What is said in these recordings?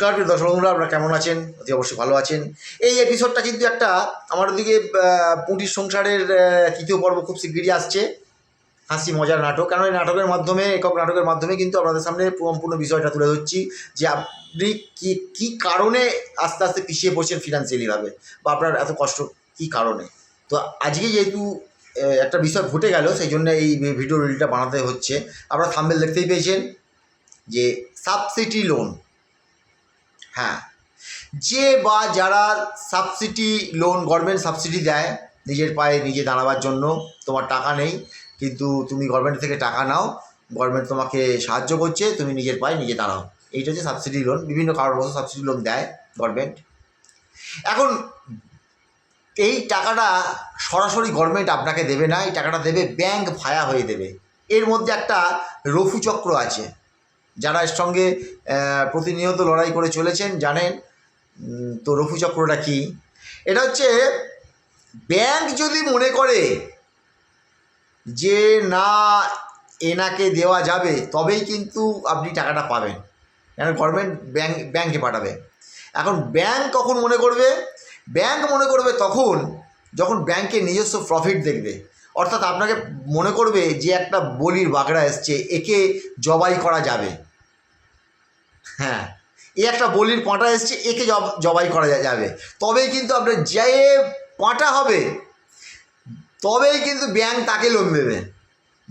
নমস্কার, প্রিয় দর্শক বন্ধুরা, আপনারা কেমন আছেন? অতি অবশ্যই ভালো আছেন। এই এপিসোডটা কিন্তু একটা আমার দিকে পুঁটির সংসারের তৃতীয় পর্ব খুব শিগগিরই আসছে। হাসি মজার নাটক। কারণ এই নাটকের মাধ্যমে, একক নাটকের মাধ্যমে কিন্তু আপনাদের সামনে সম্পূর্ণ বিষয়টা তুলে ধরছি যে আপনি কি, কী কারণে আস্তে আস্তে পিছিয়ে পড়ছেন ফিনান্সিয়ালিভাবে বা আপনার এত কষ্ট কী কারণে? তো আজকে যেহেতু একটা বিষয় ঘটে গেল, সেই জন্য এই ভিডিও রিলটা বানাতে হচ্ছে। আপনারা থাম্বেল দেখতেই পেয়েছেন যে সাবসিডি লোন হ্যাঁ। যে বা যারা সাবসিডি লোন গভর্নমেন্ট সাবসিডি দেয়, নিজের পায়ে নিজে দাঁড়াবার জন্য, তোমার টাকা নেই, কিন্তু তুমি গভর্নমেন্ট থেকে টাকা নাও গভর্নমেন্ট তোমাকে সাহায্য করছে, তুমি নিজের পায়ে নিজে দাঁড়াও। এইটা হচ্ছে সাবসিডি লোন বিভিন্ন কারণবশত সাবসিডি লোন দেয় গভর্নমেন্ট এখন, এই টাকাটা সরাসরি গভর্নমেন্ট আপনাকে দেবে না, এই টাকাটা দেবে ব্যাংক ভায়া হয়ে দেবে। এর মধ্যে একটা রফু চক্র আছে। যারা এর সঙ্গে প্রতিনিয়ত লড়াই করে চলেছেন, জানেন তো রফু চক্রটা কি? এটা হচ্ছে ব্যাংক যদি মনে করে যে না, এনাকে দেওয়া যাবে, তবেই কিন্তু আপনি টাকাটা পাবেন। কেন? গভর্নমেন্ট ব্যাংক ব্যাংকে পাঠাবে। এখন ব্যাংক কখন মনে করবে? ব্যাংক মনে করবে তখন যখন ব্যাংকে নিজস্ব প্রফিট দেখবে। অর্থাৎ আপনাকে মনে করবে যে একটা বলির বাগড়া এসছে, একে জবাই করা যাবে। হ্যাঁ। এই একটা বলির পাঁটা এসছে, একে জব- জবাই করা যাবে। তবেই কিন্তু আপনার যে পাঁটা হবে, তবেই কিন্তু ব্যাংক তাকে লোন দেবে।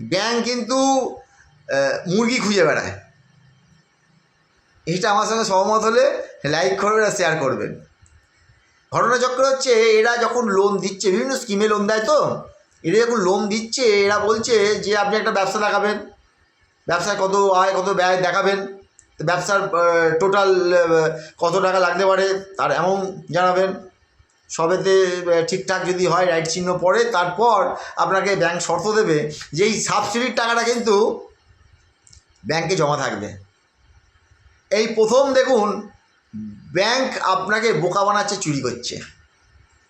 ব্যাংক কিন্তু মুরগি খুঁজে বেড়ায়। এটা আমার সঙ্গে সহমত হলে লাইক করবেন আর শেয়ার করবেন। ঘটনাচক্র হচ্ছে, এরা যখন লোন দিচ্ছে, বিভিন্ন স্কিমে লোন দেয় তো, এরা যখন লোন দিচ্ছে, এরা বলছে যে আপনি একটা ব্যবসা দেখাবেন ব্যবসায় কত আয়, কত ব্যয় দেখাবেন। ব্যবসার টোটাল কত টাকা লাগতে পারে তার অ্যামাউন্ট জানাবেন। সবেতে ঠিকঠাক যদি হয় রাইট চিহ্ন পড়ে, তারপর আপনাকে ব্যাংক শর্ত দেবে যে এই সাবসিডির টাকাটা কিন্তু ব্যাংকে জমা থাকবে। এই প্রথম দেখুন ব্যাংক আপনাকে বোকা বানাচ্ছে, চুরি করছে।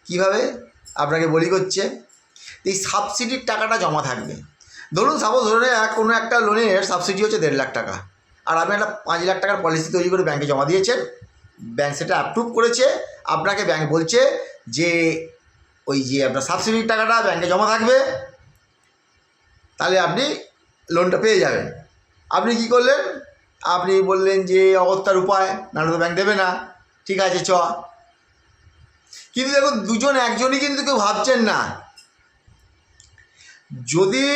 কীভাবে? আপনাকে বলি করছে, এই সাবসিডির টাকাটা জমা থাকবে। ধরুন সাপোজ ধরে কোনো একটা লোনের সাবসিডি হচ্ছে দেড় লাখ টাকা। আর আপনি একটা পাঁচ লাখ টাকার পলিসি তৈরি করে ব্যাংকে জমা দিয়েছেন। ব্যাংক সেটা অ্যাপ্রুভ করেছে। আপনাকে ব্যাংক বলছে যে, ওই যে আপনার সাবসিডির টাকাটা ব্যাংকে জমা থাকবে। তাহলে আপনি লোনটা পেয়ে যাবেন। আপনি কি করলেন? আপনি বললেন যে, অগত্যার উপায়, নাহলে তো ব্যাংক দেবে না। ঠিক আছে, চ। কিন্তু দেখুন, দুজন একজনই কিন্তু কেউ ভাবছেন না। যদি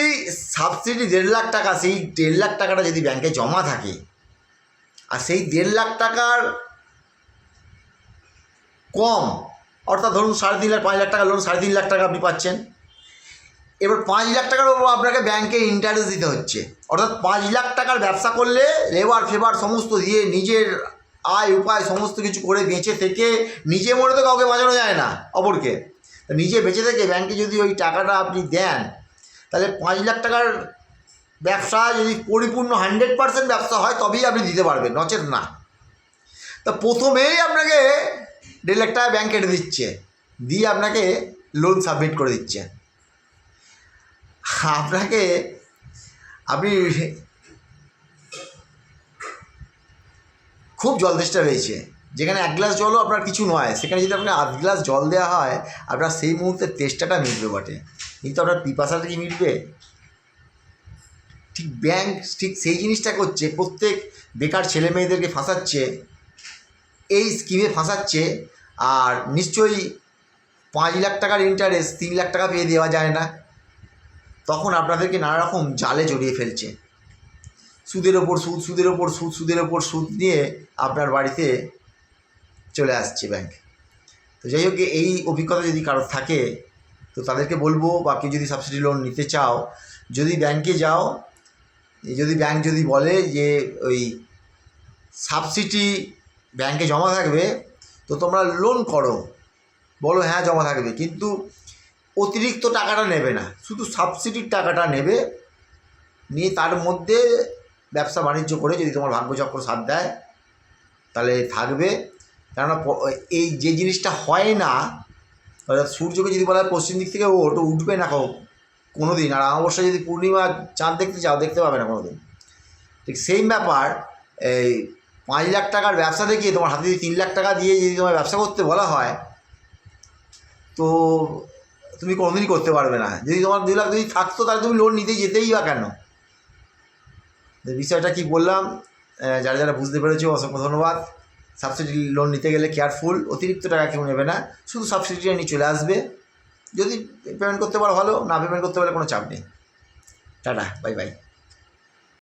সাবসিডি দেড় লাখ টাকা, সেই দেড় লাখ টাকাটা যদি ব্যাংকে জমা থাকে, আর সেই দেড় লাখ টাকার কম, অর্থাৎ ধরুন সাড়ে তিন লাখ, পাঁচ লাখ টাকা লোন সাড়ে তিন লাখ টাকা আপনি পাচ্ছেন। এবার পাঁচ লাখ টাকার উপর আপনাকে ব্যাংকে ইন্টারেস্ট দিতে হচ্ছে। অর্থাৎ পাঁচ লাখ টাকার ব্যবসা করলে লেবার ফেবার সমস্ত দিয়ে নিজের আয়, উপায় সমস্ত কিছু করে বেঁচে থেকে নিজে মরে তো কাউকে বাঁচানো যায় না অপরকে। নিজে বেঁচে থেকে ব্যাংকে যদি ওই টাকাটা আপনি দেন তাহলে পাঁচ লাখ টাকার ব্যবসা যদি পরিপূর্ণ হান্ড্রেড পার্সেন্ট ব্যবসা হয়, তবেই আপনি দিতে পারবেন, নচেত না। তা প্রথমেই আপনাকে দেড় লাখ টাকা ব্যাংক কেটে দিচ্ছে, দিয়ে আপনাকে লোন সাবমিট করে দিচ্ছে। আপনাকে, আপনি খুব জল তেষ্টা রয়েছে, যেখানে এক গ্লাস জলও আপনার কিছু নয়, সেখানে যদি আপনার আধ গ্লাস জল দেওয়া হয়, আপনার সেই মুহূর্তে তেষ্টাটা মিটবে বটে। কিন্তু আপনার পিপাসাটা কি মিটবে। ঠিক ব্যাংক ঠিক সেই জিনিসটা করছে, প্রত্যেক বেকার ছেলে মেয়েদেরকে ফাঁসাচ্ছে, এই স্কিমে ফাঁসাচ্ছে, আর নিশ্চয়ই পাঁচ লাখ টাকার ইন্টারেস্ট তিন লাখ টাকা পেয়ে দেওয়া যায় না। তখন আপনাদেরকে নানা রকম জালে জড়িয়ে ফেলছে। সুদের ওপর সুদ, সুদের ওপর সুদ, সুদের ওপর সুদ নিয়ে আপনার বাড়িতে চলে আসছে ব্যাংক তো যাই হোক, এই অভিজ্ঞতা যদি কারোর থাকে তো তাদেরকে বলব বা কেউ যদি সাবসিডি লোন নিতে চাও, যদি ব্যাংকে যাও, যদি ব্যাংক যদি বলে যে ওই সাবসিডি ব্যাংকে জমা থাকবে, তো তোমরা লোন করো। বলো হ্যাঁ জমা থাকবে। কিন্তু অতিরিক্ত টাকাটা নেবে না। শুধু সাবসিডির টাকাটা নেবে। নিয়ে তার মধ্যে ব্যবসা বাণিজ্য করে যদি তোমার ভাগ্যচক্র সাথ দেয়, তাহলে থাকবে। কেননা এই যে জিনিসটা হয় না অর্থাৎ সূর্যকে যদি বলা হয় পশ্চিম দিক থেকে ওটা উঠবে না কোনো দিন আর অবশ্যই যদি পূর্ণিমা চাঁদ দেখতে চাও দেখতে পাবে না কোনো দিন ঠিক সেম ব্যাপার, এই পাঁচ লাখ টাকার ব্যবসা দেখিয়ে তোমার হাতে যদি তিন লাখ টাকা দিয়ে যদি তোমার ব্যবসা করতে বলা হয়, তো তুমি কোনোদিনই করতে পারবে না। যদি তোমার দুই লাখ যদি থাকতো, তাহলে তুমি লোন নিতে যেতেই বা কেন? বিষয়টা কি বললাম যারা যারা বুঝতে পেরেছ, অসংখ্য ধন্যবাদ। সাবসিডি লোন নিতে গেলে কেয়ারফুল অতিরিক্ত টাকা কেউ নেবে না? শুধু সাবসিডিটা নিয়ে চলে আসবে। যদি পেমেন্ট করতে পারো ভালো, না পেমেন্ট করতে পারলে কোনো চাপ নেই। Tata bye bye